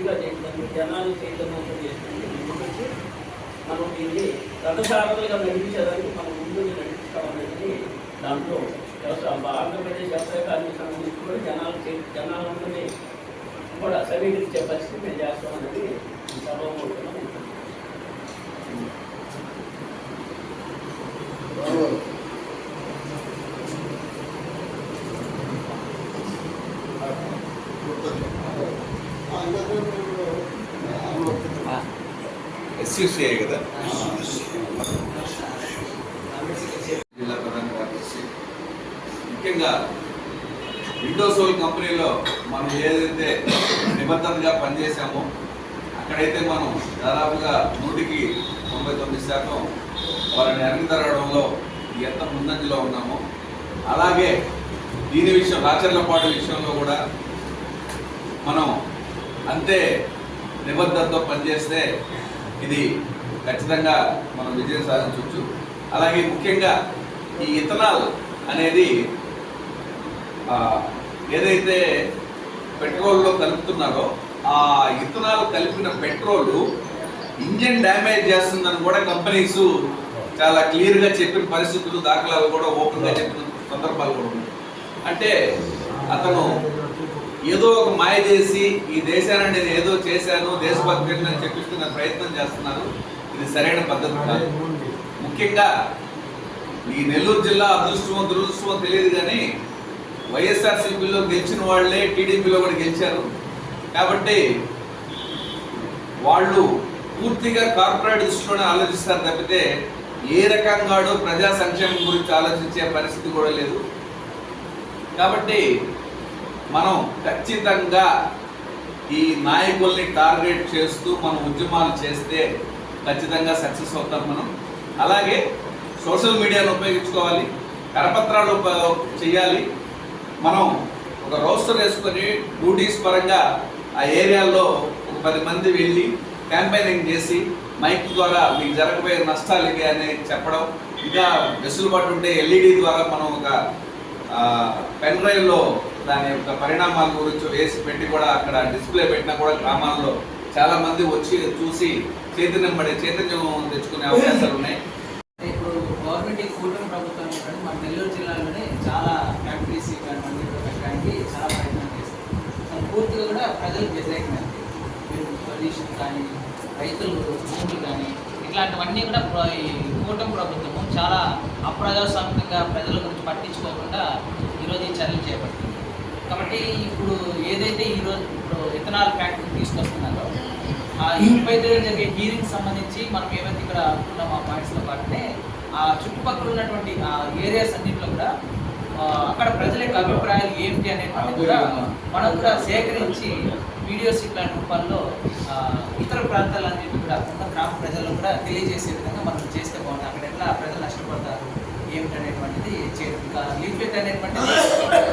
పూర్తిగా చేయడానికి జనాలు చైతన్యవంతం చేస్తుంది ముందుకొచ్చి మనం దీన్ని రథసారథులుగా నడిపించేదానికి మనం ముందుకు నడిపిస్తామనేది దాంట్లో వ్యవసాయ ఆంధ్రప్రదేశ్ వ్యవసాయ కార్మిక సంబంధించి కూడా జనాలు చే- జనాలందరినీ కూడా సమీకరించే పరిస్థితి మేము చేస్తామనేది అనేది ఈ సభలో కోరుతున్నాం ఎస్యూసీఐ కదా. జిల్లా ప్రధాన కార్యదర్శి. ముఖ్యంగా విండోసోల్ కంపెనీలో మనం ఏదైతే నిబద్ధతగా పనిచేసామో అక్కడైతే మనం దాదాపుగా నూటికి తొంభై తొమ్మిది శాతం వారిని అరుగుతరడంలో ఎంత ముందంజలో ఉన్నామో అలాగే దీని విషయం రాచర్లపాడు విషయంలో కూడా మనం అంతే నిబద్ధతతో పనిచేస్తే ఇది ఖచ్చితంగా మనం విజయం సాధించవచ్చు. అలాగే ముఖ్యంగా ఈ ఇథనాల్ అనేది ఏదైతే పెట్రోల్లో కలుపుతున్నారో ఆ ఇథనాల్ కలిపిన పెట్రోల్ ఇంజన్ డ్యామేజ్ చేస్తుందని కూడా కంపెనీస్ చాలా క్లియర్గా చెప్పిన పరిస్థితులు దాఖలాలు కూడా ఓపెన్గా చెప్పిన సందర్భాలు కూడా ఉన్నాయి. అంటే అతను ఏదో ఒక మాయ చేసి ఈ దేశాన్ని నేను ఏదో చేశాను దేశభక్తి అని చెప్పిస్తున్న ప్రయత్నం చేస్తున్నారు. ఇది సరైన పద్ధతి కాదు. ముఖ్యంగా ఈ నెల్లూరు జిల్లా అదృష్టమో దురదృష్టమో తెలియదు కానీ వైఎస్ఆర్సీపీలో గెలిచిన వాళ్ళే టీడీపీలో కూడా గెలిచారు. కాబట్టి వాళ్ళు పూర్తిగా కార్పొరేట్ దృష్టిలోనే ఆలోచిస్తారు తప్పితే ఏ రకంగాడో ప్రజా సంక్షేమం గురించి ఆలోచించే పరిస్థితి కూడా లేదు. కాబట్టి మనం ఖచ్చితంగా ఈ నాయకుల్ని టార్గెట్ చేస్తూ మనం ఉద్యమాలు చేస్తే ఖచ్చితంగా సక్సెస్ అవుతాం మనం. అలాగే సోషల్ మీడియాను ఉపయోగించుకోవాలి కరపత్రాలు చేయాలి. మనం ఒక రోస్టర్ వేసుకొని డ్యూటీస్ పరంగా ఆ ఏరియాల్లో ఒక పది మంది వెళ్ళి క్యాంపెయినింగ్ చేసి మైక్ ద్వారా మీకు జరగబోయే నష్టాలు ఇవి అని చెప్పడం ఇంకా వెసులుబాటు ఉంటే ఎల్ఈడి ద్వారా మనం ఒక పెన్ డ్రైవ్లో దాని యొక్క పరిణామాల గురించి వేసి పెట్టి కూడా అక్కడ డిస్ప్లే పెట్టినా కూడా గ్రామాల్లో చాలా మంది వచ్చి చూసి చైతన్యం పడే చైతన్యం తెచ్చుకునే అవకాశాలు ఉన్నాయి. ఇప్పుడు గవర్నమెంట్ ఈ కూటమి ప్రభుత్వం ఏంటంటే మన నెల్లూరు జిల్లాలోనే చాలా ఫ్యాక్టరీస్ కానివ్వండి పెట్టడానికి చాలా ప్రయత్నం చేస్తారు పూర్తిగా కూడా ప్రజలకు వ్యతిరేకమైనది పొల్యూషన్ కానీ రైతులు భూములు కానీ ఇట్లాంటివన్నీ కూడా కూటమి ప్రభుత్వము చాలా అప్రజాస్వామికంగా ప్రజల గురించి పట్టించుకోకుండా ఈరోజు ఈ చర్యలు చేపట్టింది కాబట్టి ఇప్పుడు ఏదైతే ఈరోజు ఇప్పుడు ఇథనాల్ ఫ్యాక్టరీ తీసుకొస్తున్నారో ఆ తేదీ జరిగే హీరింగ్ సంబంధించి మనం ఏవైతే ఇక్కడ అనుకున్నాం ఆ పాయింట్స్తో పాటునే ఆ చుట్టుపక్కల ఉన్నటువంటి ఆ ఏరియాస్ అన్నింటిలో కూడా అక్కడ ప్రజల యొక్క అభిప్రాయాలు ఏమిటి అనేది కూడా మనం కూడా సేకరించి వీడియోస్ ఇట్లాంటి రూపాల్లో ఇతర ఇతర ప్రాంతాలన్నింటి కూడా ఉన్న గ్రామ ప్రజల్లో కూడా తెలియజేసే విధంగా మనం చేస్తే బాగుంటుంది. అక్కడ ఎట్లా ప్రజలు నష్టపడతారు ఏమిటనేటువంటిది చేయడం. ఇంకా లీఫ్లెట్ అనేటువంటిది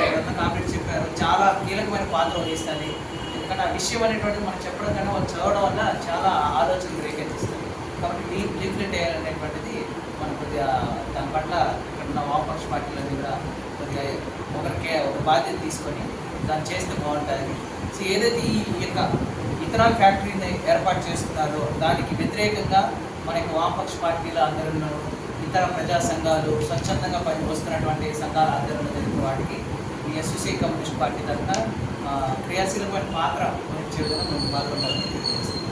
ఎవరన్నా చెప్పారు. చాలా కీలకమైన పాత్ర వహిస్తుంది. ఎందుకంటే ఆ విషయం అనేటువంటిది మనం చెప్పడం కన్నా వాళ్ళు చదవడం వల్ల చాలా ఆలోచనలు రేకెత్తిస్తుంది కాబట్టి లీఫ్ లీఫ్లెట్ అనేటువంటిది మనం కొద్దిగా దాని పట్ల ఇక్కడ ఉన్న వామపక్ష పార్టీలన్నీ కూడా కొద్దిగా ఒకరికే ఒక బాధ్యత తీసుకొని దాన్ని చేస్తే బాగుంటుంది. సో ఏదైతే ఈ యొక్క ఇథనాల్ ఫ్యాక్టరీని ఏర్పాటు చేస్తున్నారో దానికి వ్యతిరేకంగా మన యొక్క వామపక్ష పార్టీల ఆధ్వర్యంలో ఇతర ప్రజా సంఘాలు స్వచ్ఛందంగా పని వస్తున్నటువంటి సంఘాల ఆధ్వర్యంలో జరిగిన వాటికి ఈ ఎస్సీసీ కమ్యూనిస్ట్ పార్టీ తరఫున క్రియాశీలమైన పాత్ర వహించే విధంగా మేము తెలియజేస్తాం